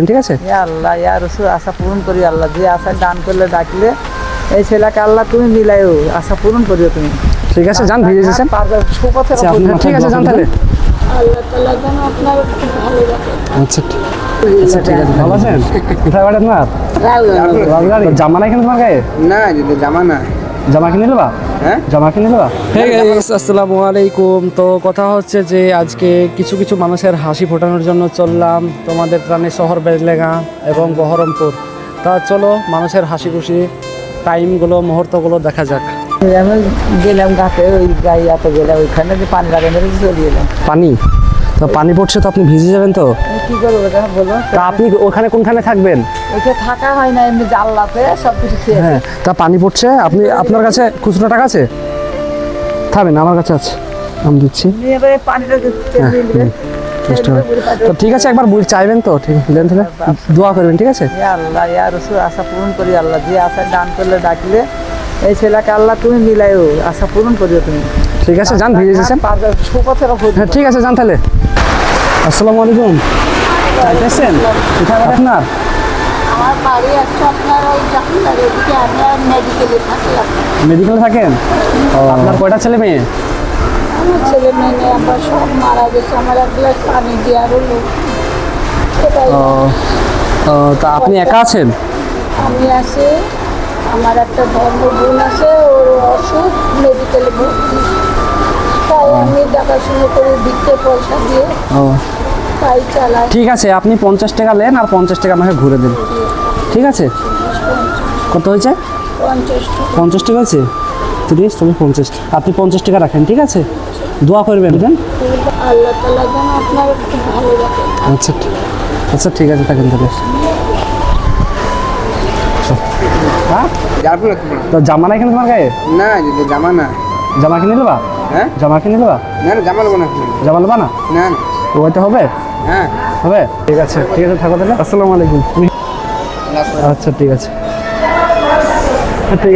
ঠিক আছে? আল্লাহ ইয়া রসুল আশা পূরণ করি আল্লাহ। যে আশা দান করলে ডাকলে এই ছেলেকে আল্লাহ তুমি মিলাইও আশা পূরণ করিও তুমি। ঠিক আছে যান ভিজে দিয়েছেন আচ্ছা, ঠিক আছে যান তাহলে। আল্লাহ তালা যেন আপনার খুব ভালো রাখে। আচ্ছা ঠিক- আচ্ছা ঠিক আছে ভালো আছেন? জামা নাই কেন তোমার গায়ে? না যদি জামা না জামা কিনে নেবা হ্যাঁ? জামা কিনে নেবা হে গাইস আসসালামু আলাইকুম। তো কথা হচ্ছে যে আজকে কিছু কিছু মানুষের হাসি ফোটানোর জন্য চললাম তোমাদের প্রাণে শহর বেলেগা এবং বহরমপুর। তা চলো মানুষের হাসি খুশি টাইমগুলো মুহূর্তগুলো দেখা যাক। আমি গেলাম ঘাটে ওই গাইয়াতে গেলাম ওইখানে যে পানি লাগে চলে এলাম। পানি? তো পানি পড়ছে তো আপনি ভিজে যাবেন তো? কি করব এটা বলো। তা আপনি ওখানে কোনখানে থাকবেন? ওইটা থাকা হয় না এমনি জানলাতে সব কিছু হ্যাঁ তা পানি পড়ছে? আপনি আপনার কাছে খুচরো টাকা আছে? থাকবেন আমার কাছে আছে। আমি দিচ্ছি। হ্যাঁ, তো ঠিক আছে একবার বুঝ চাইবেন তো ঠিক দেন তাহলে। দোয়া করবেন ঠিক আছে? আল্লাহ ইয়া রসুল আশা পূরণ করি আল্লাহ। যে আশা দান করলে ডাকলে এই ছেলেকে আল্লাহ তুমি মিলাইও আশা পূরণ করিও তুমি। ঠিক আছে যান ভিজে সুপথের হ্যাঁ ঠিক আছে যান তাহলে। আসসালামু আলাইকুম। কোথায় বাড়ি আপনার মেডিকেলে থাকি। মেডিকেলে থাকেন? আপনার কয়টা ছেলে মেয়ে? আমার ছেলে মেয়ে আমরা সব মারা গেছে। আমার এক গ্লাস পানি তা আপনি একা আছেন? আমি আছি। আমার একটা ধর্ম বোন আছে ওর অসুখ মেডিকেলে ভর্তি। আমি দেখাশুনো করে পয়সা দিয়ে ও। তাই চালাই ঠিক আছে আপনি পঞ্চাশ টাকা নেন আর পঞ্চাশ টাকা আমাকে ঘুরে দিন। ঠিক আছে? কত হয়েছে? পঞ্চাশ টাকা। পঞ্চাশ টাকা আছে তিরিশ তুমি পঞ্চাশ। আপনি পঞ্চাশ টাকা রাখেন ঠিক আছে? দোয়া করবেন বুঝলেন আল্লাহ তালা যেন আপনার খুব ভালো রাখে। আচ্ছা ঠিক- আচ্ছা ঠিক আছে থাকেন তাহলে। হ্যাঁ? তো জামা নাই কেন তোমার গায়ে? না যদি জামা না। জামা কিনে নেবা হ্যাঁ? জামা কিনে নেবা? না না জামা নেব না। জামা নেবা না? না না। ওইটা হবে? হ্যাঁ। হবে? ঠিক আছে ঠিক আছে থাকো তাহলে। আসসালামু আলাইকুম। আচ্ছা ঠিক আছে। ঠিক